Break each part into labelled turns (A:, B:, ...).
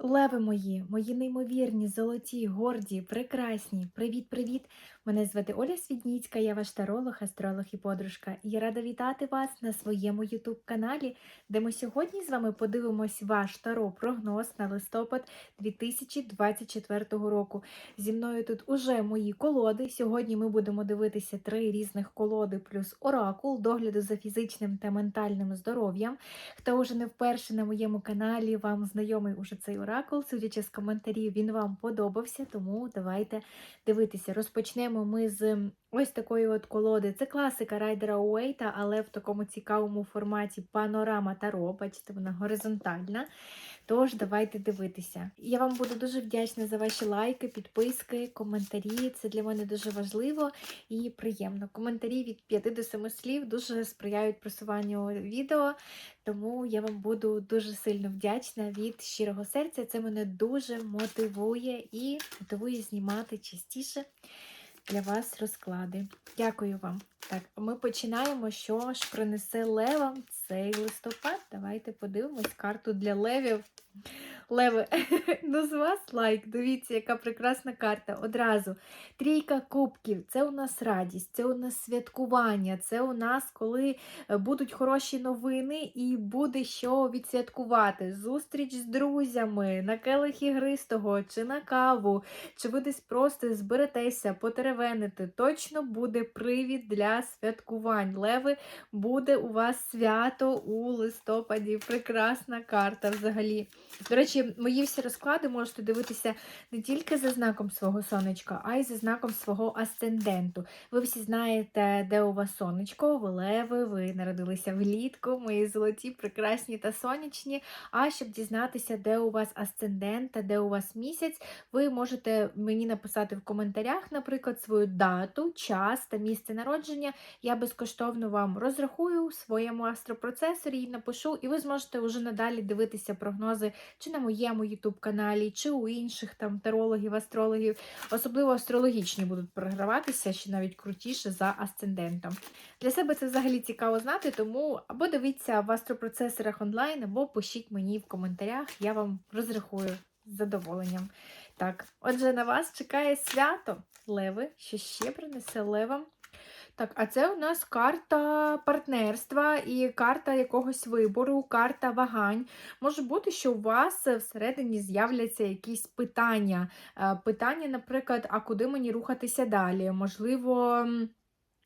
A: Леви мої, мої неймовірні, золоті, горді, прекрасні. Привіт-привіт! Мене звати Оля Свідніцька, я ваш таролог, астролог і подружка. І я рада вітати вас на своєму YouTube-каналі, де ми сьогодні з вами подивимось ваш таро-прогноз на листопад 2024 року. Зі мною тут уже мої колоди. Сьогодні ми будемо дивитися три різних колоди плюс оракул, догляду за фізичним та ментальним здоров'ям. Хто вже не вперше на моєму каналі, вам знайомий уже цей оракул, судячи з коментарів, він вам подобався, тому давайте дивитися. Розпочнемо ми з ось такої от колоди. Це класика Райдера Уейта, але в такому цікавому форматі панорама таро. Бачите, вона горизонтальна. Тож, давайте дивитися. Я вам буду дуже вдячна за ваші лайки, підписки, коментарі. Це для мене дуже важливо і приємно. Коментарі від 5 до 7 слів дуже сприяють просуванню відео. Тому я вам буду дуже сильно вдячна від щирого серця. Це мене дуже мотивує і мотивує знімати частіше для вас розклади. Дякую вам. Так, ми починаємо. Що ж принесе левам цей листопад? Давайте подивимось карту для левів. Леви, ну з вас лайк. Дивіться, яка прекрасна карта. Одразу. Трійка кубків це у нас радість, це у нас святкування, це у нас, коли е, будуть хороші новини і буде що відсвяткувати. Зустріч з друзями, на келих ігристого, чи на каву, чи ви десь просто зберетеся, потеревенити. Точно буде привід для святкувань. Леви, буде у вас свято у листопаді. Прекрасна карта взагалі. До речі, мої всі розклади можете дивитися не тільки за знаком свого сонечка, а й за знаком свого асценденту. Ви всі знаєте, де у вас сонечко, ви леви, ви народилися влітку, мої золоті, прекрасні та сонячні. А щоб дізнатися, де у вас асцендент та де у вас місяць, ви можете мені написати в коментарях, наприклад, свою дату, час та місце народження. Я безкоштовно вам розрахую в своєму астропроцесорі і напишу, і ви зможете вже надалі дивитися прогнози чи на моєму YouTube-каналі, чи у інших там тарологів, астрологів. Особливо астрологічні будуть програватися, ще навіть крутіше за асцендентом. Для себе це взагалі цікаво знати, тому або дивіться в астропроцесорах онлайн, або пишіть мені в коментарях, я вам розрахую з задоволенням. Так, отже, на вас чекає свято Леви, що ще принесе левам. Так, а це у нас карта партнерства і карта якогось вибору, карта вагань. Може бути, що у вас всередині з'являться якісь питання. Е, Питання, наприклад, а куди мені рухатися далі? Можливо.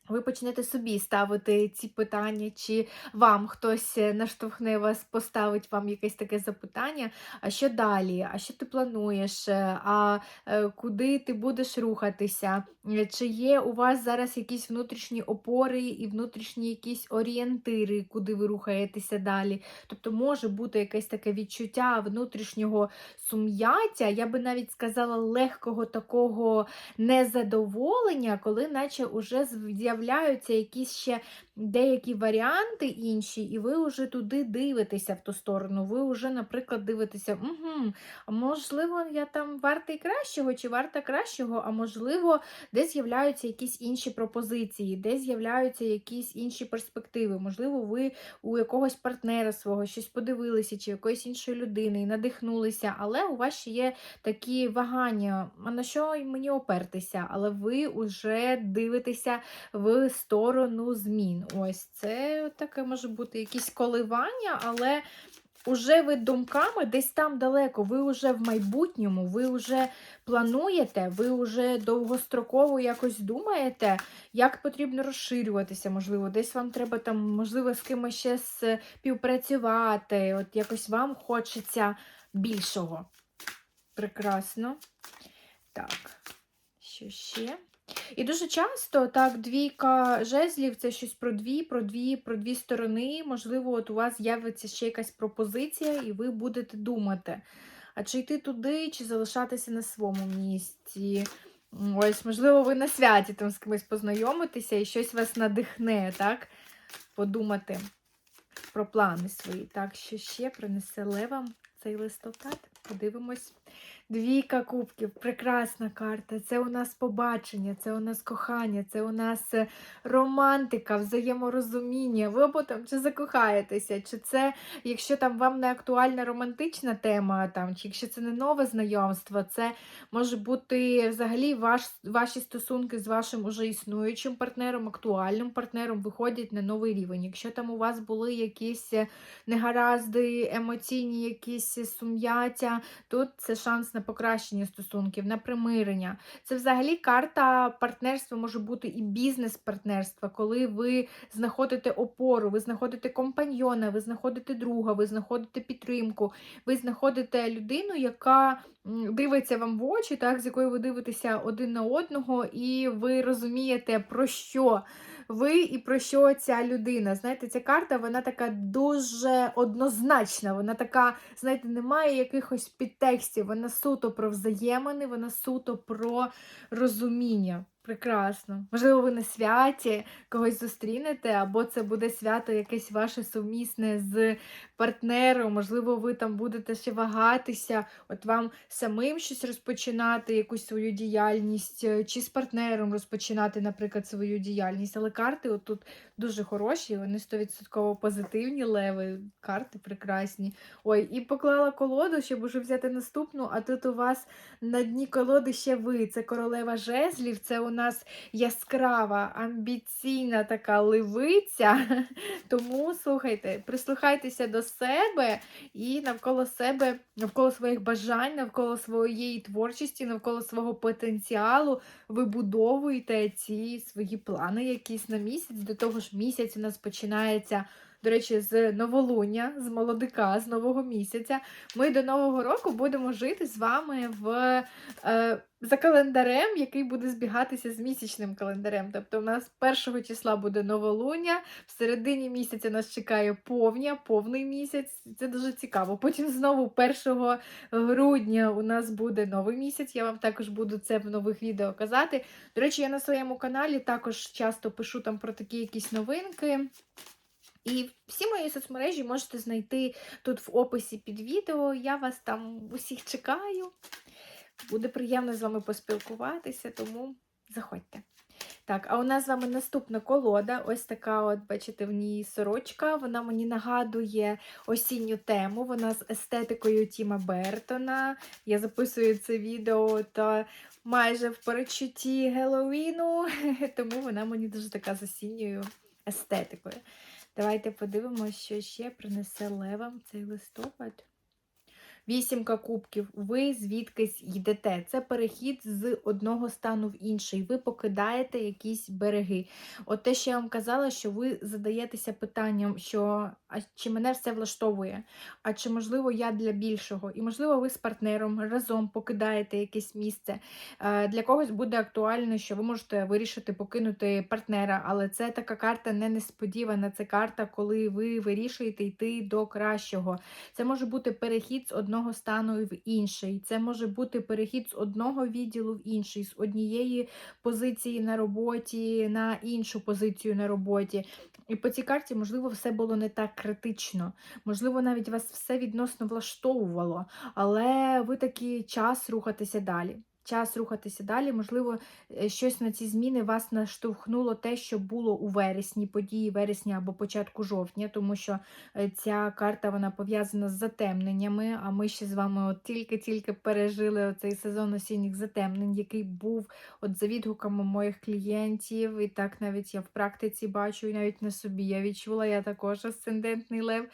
A: Ви почнете собі ставити ці питання, чи вам хтось е, наштовхне вас, поставить вам якесь таке запитання, а що далі? А що ти плануєш? Е, А е, куди ти будеш рухатися? Чи є у вас зараз якісь внутрішні опори і внутрішні якісь орієнтири, куди ви рухаєтеся далі? Тобто може бути якесь таке відчуття внутрішнього сум'яття, я би навіть сказала, легкого такого незадоволення, коли наче уже з'являються якісь ще деякі варіанти інші, і ви вже туди дивитеся в ту сторону. Ви вже, наприклад, дивитеся, угу, можливо, я там вартий кращого чи варта кращого, а можливо, де з'являються якісь інші пропозиції, де з'являються якісь інші перспективи. Можливо, ви у якогось партнера свого щось подивилися, чи якоїсь іншої людини і надихнулися, але у вас ще є такі вагання, а на що мені опертися? Але ви вже дивитеся сторону змін. Ось це таке може бути якісь коливання, але уже ви думками десь там далеко, ви вже в майбутньому, ви вже плануєте, ви вже довгостроково якось думаєте, як потрібно розширюватися, можливо, десь вам треба там, можливо, з кимось ще співпрацювати, от якось вам хочеться більшого. Прекрасно. Так, що ще? І дуже часто так, двійка жезлів це щось про дві, про дві, про дві сторони. Можливо, от у вас з'явиться ще якась пропозиція, і ви будете думати, а чи йти туди, чи залишатися на своєму місці. Ось, можливо, ви на святі там з кимось познайомитеся і щось вас надихне, так? Подумати про плани свої. Так, що ще принесе левам цей листопад? Подивимось. Двійка кубків, прекрасна карта. Це у нас побачення, це у нас кохання, це у нас е, романтика, взаєморозуміння. Ви потім чи закохаєтеся, чи це, якщо там вам не актуальна романтична тема, там, чи якщо це не нове знайомство, це може бути взагалі ваш, ваші стосунки з вашим уже існуючим партнером, актуальним партнером виходять на новий рівень. Якщо там у вас були якісь е, негаразди, емоційні якісь сум'яття, тут це шанс на покращення стосунків, на примирення. Це взагалі карта партнерства може бути і бізнес-партнерства, коли ви знаходите опору, ви знаходите компаньйона, ви знаходите друга, ви знаходите підтримку, ви знаходите людину, яка дивиться вам в очі, так, з якою ви дивитеся один на одного, і ви розумієте, про що ви і про що ця людина. Знаєте, ця карта вона така дуже однозначна. Вона така, знаєте, немає якихось підтекстів. Вона суто про взаємини, вона суто про розуміння. Прекрасно. Можливо, ви на святі когось зустрінете, або це буде свято якесь ваше сумісне з партнером. Можливо, ви там будете ще вагатися, от вам самим щось розпочинати, якусь свою діяльність, е, чи з партнером розпочинати, наприклад, свою діяльність. Але карти отут дуже хороші, вони 100% позитивні леви, карти прекрасні. Ой, і поклала колоду, щоб уже взяти наступну, а тут у вас на дні колоди ще ви. Це королева жезлів, це у нас яскрава, амбіційна така ливиця. Тому слухайте, прислухайтеся до себе і навколо себе, навколо своїх бажань, навколо своєї творчості, навколо свого потенціалу вибудовуйте ці свої плани якісь на місяць. До того ж, місяць у нас починається. До речі, з новолуння, з молодика, з нового місяця. Ми до Нового року будемо жити з вами в, е, за календарем, який буде збігатися з місячним календарем. Тобто, у нас 1 числа буде новолуння, в середині місяця нас чекає повня, повний місяць. Це дуже цікаво. Потім знову 1 грудня у нас буде новий місяць. Я вам також буду це в нових відео казати. До речі, я на своєму каналі також часто пишу там про такі якісь новинки. І всі мої соцмережі можете знайти тут в описі під відео. Я вас там усіх чекаю. Буде приємно з вами поспілкуватися, тому заходьте. Так, а у нас з вами наступна колода. Ось така, от, бачите, в ній сорочка. Вона мені нагадує осінню тему. Вона з естетикою Тіма Бертона. Я записую це відео та майже в передчутті Геловіну, тому вона мені дуже така з осінньою естетикою. Давайте подивимося, що ще принесе левам цей листопад. Вісімка кубків. Ви звідкись йдете. Це перехід з одного стану в інший. Ви покидаєте якісь береги. От те, що я вам казала, що ви задаєтеся питанням, що а чи мене все влаштовує, а чи, можливо, я для більшого. І, можливо, ви з партнером разом покидаєте якесь місце. Е, Для когось буде актуально, що ви можете вирішити покинути партнера, але це така карта не несподівана. Це карта, коли ви вирішуєте йти до кращого. Це може бути перехід з одного стану в інший. Це може бути перехід з одного відділу в інший, з однієї позиції на роботі на іншу позицію на роботі. І по цій карті, можливо, все було не так критично. Можливо, навіть вас все відносно влаштовувало, але ви такий час рухатися далі. Час рухатися далі, можливо, е, щось на ці зміни вас наштовхнуло те, що було у вересні, події вересня або початку жовтня, тому що е, ця карта вона пов'язана з затемненнями. А ми ще з вами от тільки-тільки пережили цей сезон осінніх затемнень, який був от за відгуками моїх клієнтів. І так навіть я в практиці бачу, і навіть на собі я відчула, я також асцендентний лев.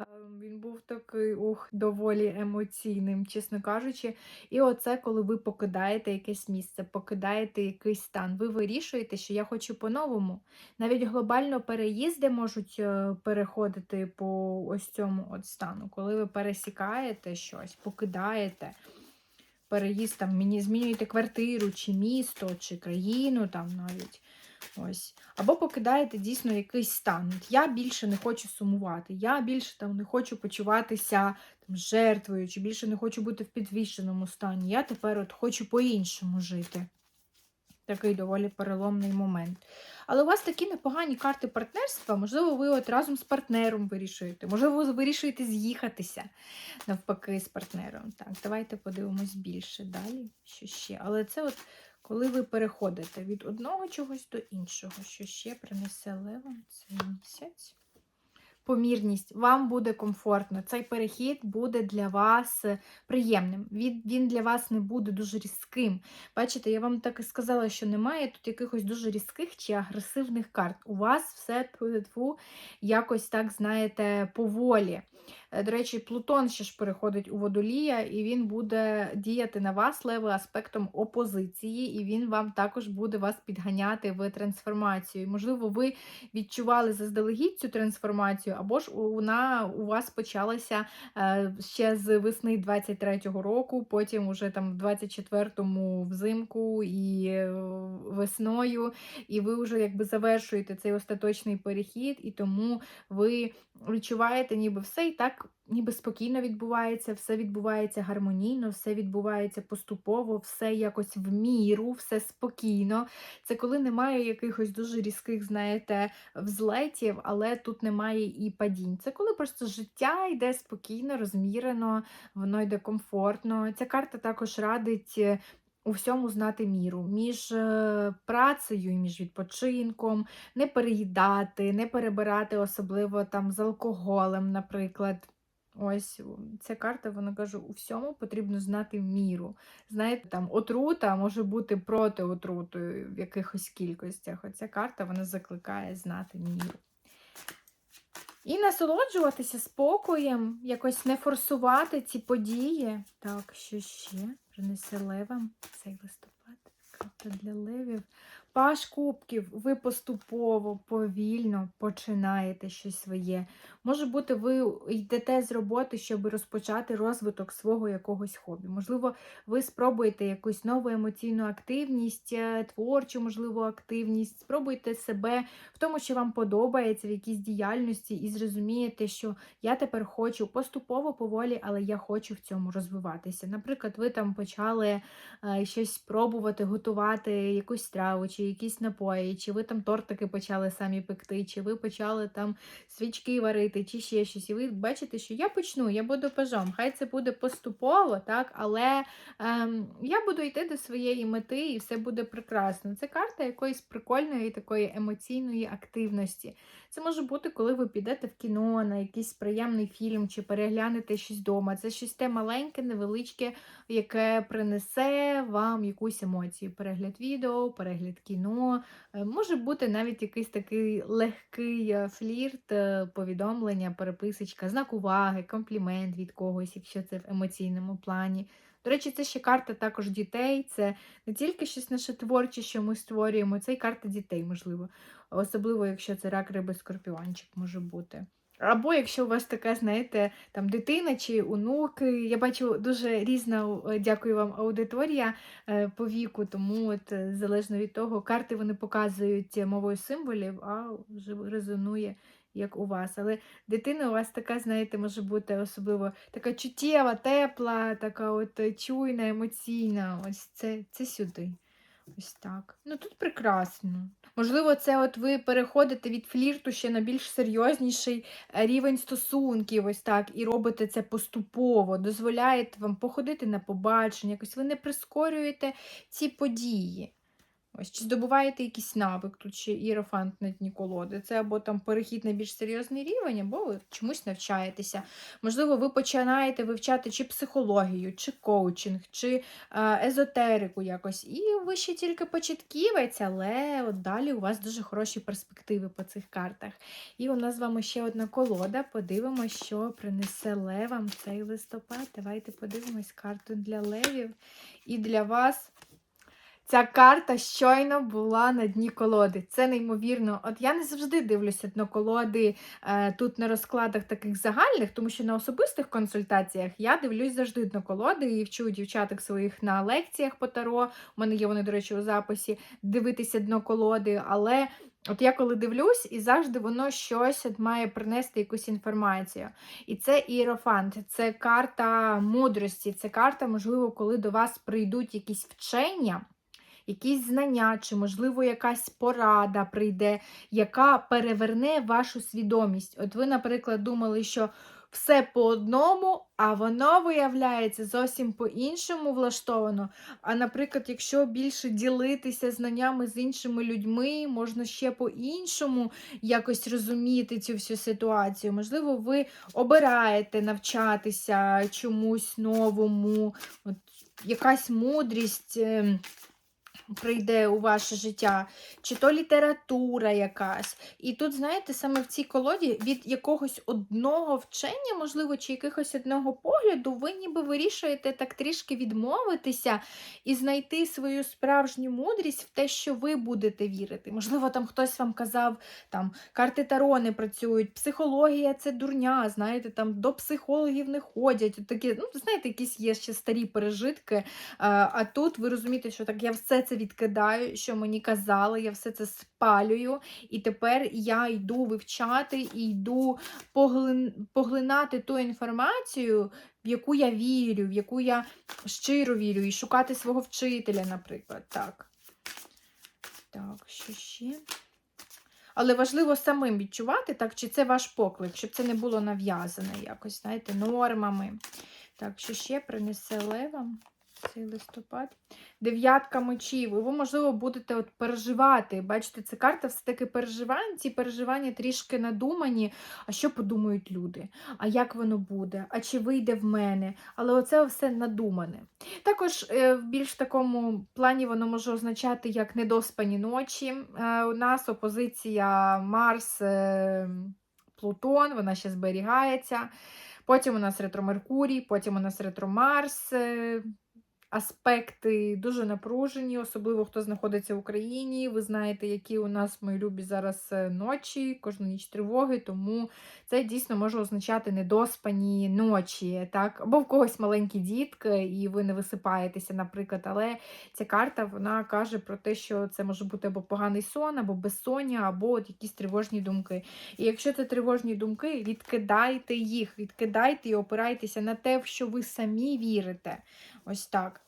A: Е, Він був такий ух, доволі емоційним, чесно кажучи. І оце, коли ви покидаєте якесь місце, покидаєте якийсь стан, ви вирішуєте, що я хочу по-новому. Навіть глобально переїзди можуть е, переходити по ось цьому от стану, коли ви пересікаєте щось, покидаєте. Переїзд там, мені змінюєте квартиру, чи місто, чи країну там навіть. Ось. Або покидаєте дійсно якийсь стан. От Я більше не хочу сумувати, я більше там не хочу почуватися там, жертвою, чи більше не хочу бути в підвищеному стані. Я тепер от хочу по-іншому жити. такий доволі переломний момент. Але у вас такі непогані карти партнерства, можливо, ви от разом з партнером вирішуєте, можливо, ви вирішуєте з'їхатися навпаки з партнером. Так, давайте подивимось більше далі, що ще. Але це от коли ви переходите від одного чогось до іншого, що ще принесе левом цей місяць. Помірність, вам буде комфортно. Цей перехід буде для вас е, приємним. Він, для вас не буде дуже різким. Бачите, я вам так і сказала, що немає тут якихось дуже різких чи агресивних карт. У вас все якось так, знаєте, поволі. Е, До речі, Плутон ще ж переходить у водолія, і він буде діяти на вас левий аспектом опозиції, і він вам також буде вас підганяти в трансформацію. Можливо, ви відчували заздалегідь цю трансформацію, або ж вона у вас почалася е, ще з весни 23-го року, потім уже там в 24-му взимку і е, весною, і ви вже якби завершуєте цей остаточний перехід, і тому ви відчуваєте, ніби все і так ніби спокійно відбувається, все відбувається гармонійно, все відбувається поступово, все якось в міру, все спокійно. Це коли немає якихось дуже різких, знаєте, взлетів, але тут немає і падінь. Це коли просто життя йде спокійно, розмірено, воно йде комфортно. Ця карта також радить. У всьому знати міру між е, працею і між відпочинком, не переїдати, не перебирати, особливо там з алкоголем, наприклад. Ось ця карта, вона каже, у всьому потрібно знати міру. Знаєте, там отрута може бути проти отрутою в якихось кількостях. Оця карта вона закликає знати міру. І насолоджуватися спокоєм, якось не форсувати ці події. Так, що ще принесе левам цей листопад? Карта для левів. Паш кубків, ви поступово, повільно починаєте щось своє. Може бути, ви йдете з роботи, щоб розпочати розвиток свого якогось хобі. Можливо, ви спробуєте якусь нову емоційну активність, е, творчу, можливо, активність, спробуйте себе в тому, що вам подобається в якійсь діяльності, і зрозумієте, що я тепер хочу поступово, поволі, але я хочу в цьому розвиватися. Наприклад, ви там почали е, щось пробувати, готувати якусь страву, чи якісь напої, чи ви там тортики почали самі пекти, чи ви почали там свічки варити, чи ще щось. І ви бачите, що я почну, я буду пажом. Хай це буде поступово, так, але ем, я буду йти до своєї мети і все буде прекрасно. Це карта якоїсь прикольної такої емоційної активності. Це може бути, коли ви підете в кіно на якийсь приємний фільм, чи переглянете щось вдома. Це щось те маленьке, невеличке, яке принесе вам якусь емоцію. Перегляд відео, перегляд кіно. Е, Може бути навіть якийсь такий легкий е, флірт, е, повідомлення, переписочка, знак уваги, комплімент від когось, якщо це в емоційному плані. До речі, це ще карта також дітей. Це не тільки щось наше творче, що ми створюємо, це й карта дітей, можливо. Особливо, якщо це рак риби скорпіончик може бути. Або якщо у вас така, знаєте, там дитина чи онуки. Я бачу дуже різна, е, дякую вам, аудиторія е, по віку, тому от е, залежно від того, карти вони показують мовою символів, а вже резонує як у вас. Але дитина у вас така, знаєте, може бути особливо така чуттєва, тепла, така от е, чуйна, емоційна. Ось це, це сюди. Ось так. Ну тут прекрасно. Можливо, це от ви переходите від флірту ще на більш серйозніший е, рівень стосунків, ось так, і робите це поступово, дозволяєте вам походити на побачення, якось ви не прискорюєте ці події. Ось, чи здобуваєте якийсь навик, тут ще іерофант на дні колоди. Це або там перехід на більш серйозний рівень, або ви чомусь навчаєтеся. Можливо, ви починаєте вивчати чи психологію, чи коучинг, чи е, езотерику якось. І ви ще тільки початківець, але от далі у вас дуже хороші перспективи по цих картах. І у нас з вами ще одна колода. Подивимося, що принесе левам цей листопад. Давайте подивимось карту для левів. І для вас Ця карта щойно була на дні колоди. Це неймовірно. От я не завжди дивлюся на колоди е, тут на розкладах таких загальних, тому що на особистих консультаціях я дивлюсь завжди на колоди і вчу дівчаток своїх на лекціях по таро. У мене є вони, до речі, у записі дивитися дно колоди. Але от я коли дивлюсь, і завжди воно щось має принести якусь інформацію. І це іерофант, це карта мудрості, це карта, можливо, коли до вас прийдуть якісь вчення якісь знання, чи, можливо, якась порада прийде, яка переверне вашу свідомість. От ви, наприклад, думали, що все по одному, а воно виявляється зовсім по-іншому влаштовано. А, наприклад, якщо більше ділитися знаннями з іншими людьми, можна ще по-іншому якось розуміти цю всю ситуацію. Можливо, ви обираєте навчатися чомусь новому, от якась мудрість. Прийде у ваше життя, чи то література якась. І тут, знаєте, саме в цій колоді від якогось одного вчення, можливо, чи якихось одного погляду, ви ніби вирішуєте так трішки відмовитися і знайти свою справжню мудрість в те, що ви будете вірити. Можливо, там хтось вам казав, там карти Таро не працюють, психологія це дурня, знаєте, там до психологів не ходять. Такі, ну, знаєте, якісь є ще старі пережитки. А тут ви розумієте, що так я все це відкидаю, що мені казали, я все це спалюю, і тепер я йду вивчати і йду поглин... поглинати ту інформацію, в яку я вірю, в яку я щиро вірю, і шукати свого вчителя, наприклад. Так, так, що ще? Але важливо самим відчувати, так, чи це ваш поклик, щоб це не було нав'язане якось, знаєте, нормами. Так, що ще принесе левам цей листопад? Дев'ятка мечів. І ви, можливо, будете от переживати. Бачите, це карта все-таки переживань. Ці переживання трішки надумані. А що подумають люди? А як воно буде? А чи вийде в мене? Але оце все надумане. Також е, в більш такому плані воно може означати як недоспані ночі. Е, У нас опозиція Марс, е, Плутон, вона ще зберігається. Потім у нас ретро Меркурій, потім у нас ретро Марс. Е, Аспекти дуже напружені, особливо хто знаходиться в Україні. Ви знаєте, які у нас мої любі зараз е, ночі, кожну ніч тривоги, тому це дійсно може означати недоспані ночі. так? Або в когось маленькі дітки, і ви не висипаєтеся, наприклад. Але ця карта вона каже про те, що це може бути або поганий сон, або безсоння, або от якісь тривожні думки. І якщо це тривожні думки, відкидайте їх, відкидайте і опирайтеся на те, в що ви самі вірите. Ось так.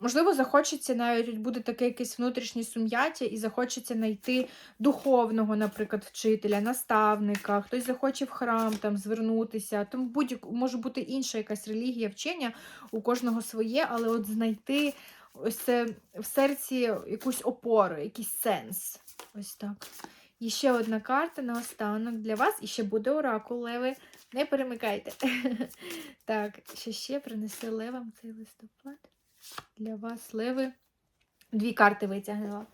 A: Можливо, захочеться навіть буде таке якесь внутрішнє сум'яття, і захочеться знайти духовного, наприклад, вчителя, наставника, хтось захоче в храм там звернутися. Тому будь може бути інша якась релігія, вчення, у кожного своє, але от знайти ось це в серці якусь опору, якийсь сенс. Ось так. І ще одна карта на останок для вас, і ще буде оракул, леви. Не перемикайте. Так, що ще принесе левам цей листопад? Для вас, леви. Дві карти витягнула.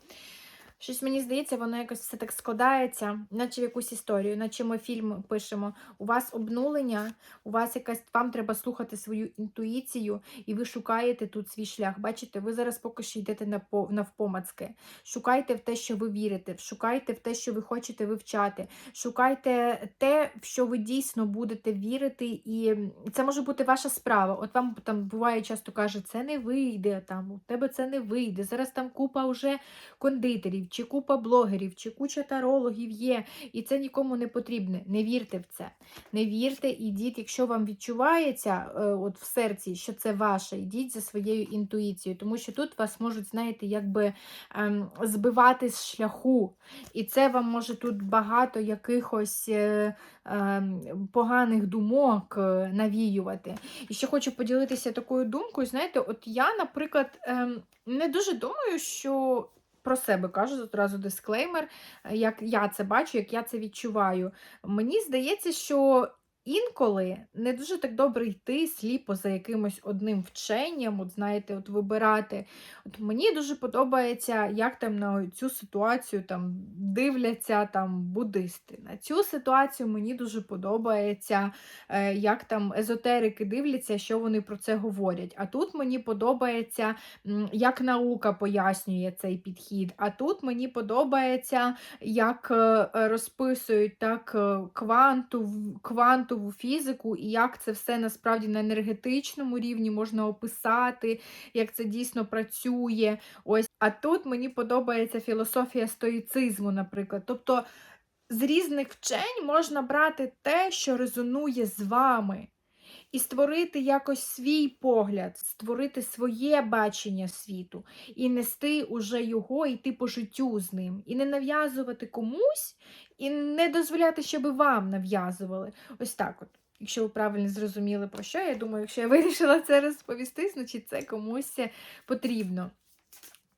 A: Щось мені здається, воно якось все так складається, наче в якусь історію, наче ми фільм пишемо. У вас обнулення, у вас якась вам треба слухати свою інтуїцію, і ви шукаєте тут свій шлях. Бачите, ви зараз поки що йдете навпомацки. Шукайте в те, що ви вірите, шукайте в те, що ви хочете вивчати. Шукайте те, в що ви дійсно будете вірити, і це може бути ваша справа. От вам там буває часто каже, це не вийде, там у тебе це не вийде. Зараз там купа вже кондитерів, чи купа блогерів, чи куча тарологів є, і це нікому не потрібне. Не вірте в це. Не вірте, ідіть, якщо вам відчувається е, от в серці, що це ваше, ідіть за своєю інтуїцією, тому що тут вас можуть, знаєте, якби ем, збивати з шляху. І це вам може тут багато якихось е, ем, поганих думок е, навіювати. І ще хочу поділитися такою думкою. Знаєте, от я, наприклад, ем, не дуже думаю, що про себе кажу одразу дисклеймер, як я це бачу, як я це відчуваю. Мені здається, що інколи не дуже так добре йти сліпо за якимось одним вченням, от знаєте, от вибирати. От Мені дуже подобається, як там на цю ситуацію там дивляться там буддисти. На цю ситуацію мені дуже подобається, е, як там езотерики дивляться, що вони про це говорять. А тут мені подобається, як наука пояснює цей підхід. А тут мені подобається, як е, розписують так е, кванту, квантову фізику, і як це все насправді на енергетичному рівні можна описати, як це дійсно працює. Ось. А тут мені подобається філософія стоїцизму, наприклад. Тобто з різних вчень можна брати те, що резонує з вами. І створити якось свій погляд, створити своє бачення світу, і нести уже його, йти по життю з ним, і не нав'язувати комусь, і не дозволяти, щоб вам нав'язували. Ось так от. Якщо ви правильно зрозуміли про що, я думаю, якщо я вирішила це розповісти, значить це комусь потрібно.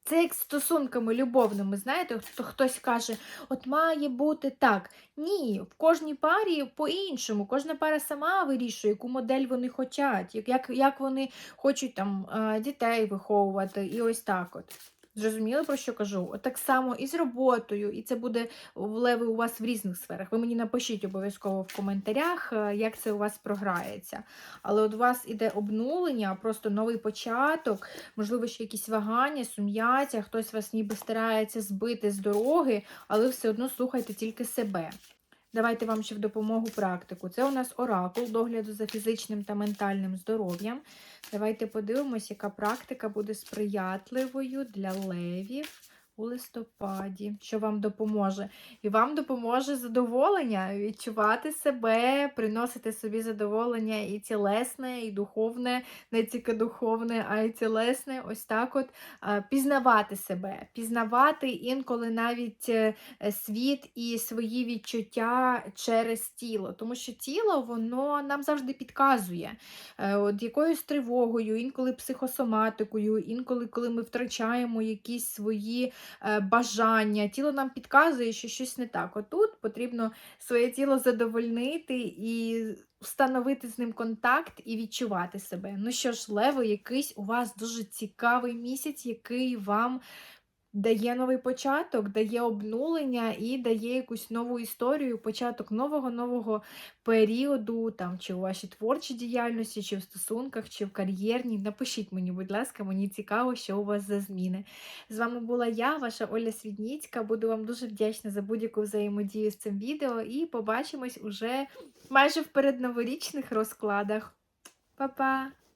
A: Це як стосунками любовними, знаєте, хто хтось каже, от має бути так. Ні, в кожній парі по-іншому. Кожна пара сама вирішує, яку модель вони хочуть, як, як, вони хочуть там е, дітей виховувати, і ось так от. Зрозуміли, про що кажу? От так само і з роботою, і це буде влеви у вас в різних сферах. Ви мені напишіть обов'язково в коментарях, е, як це у вас програється. Але от у вас іде обнулення, просто новий початок, можливо, ще якісь вагання, сум'яття, хтось вас ніби старається збити з дороги, але все одно слухайте тільки себе. Давайте вам ще в допомогу практику. Це у нас оракул догляду за фізичним та ментальним здоров'ям. Давайте подивимось, яка практика буде сприятливою для левів у листопаді, що вам допоможе. І вам допоможе задоволення, відчувати себе, приносити собі задоволення і тілесне, і духовне, не тільки духовне, а й тілесне. Ось так от пізнавати себе, пізнавати інколи навіть е, світ і свої відчуття через тіло. Тому що тіло воно нам завжди підказує е, от якоюсь тривогою, інколи психосоматикою, інколи, коли ми втрачаємо якісь свої бажання. Тіло нам підказує, що щось не так. Отут потрібно своє тіло задовольнити і встановити з ним контакт і відчувати себе. Ну що ж, Лево, якийсь у вас дуже цікавий місяць, який вам. Дає новий початок, дає обнулення і дає якусь нову історію, початок нового нового періоду, там, чи у вашій творчій діяльності, чи в стосунках, чи в кар'єрній. Напишіть мені, будь ласка, мені цікаво, що у вас за зміни. З вами була я, ваша Оля Свідніцька. Буду вам дуже вдячна за будь-яку взаємодію з цим відео і побачимось уже майже в передноворічних розкладах. Па-па!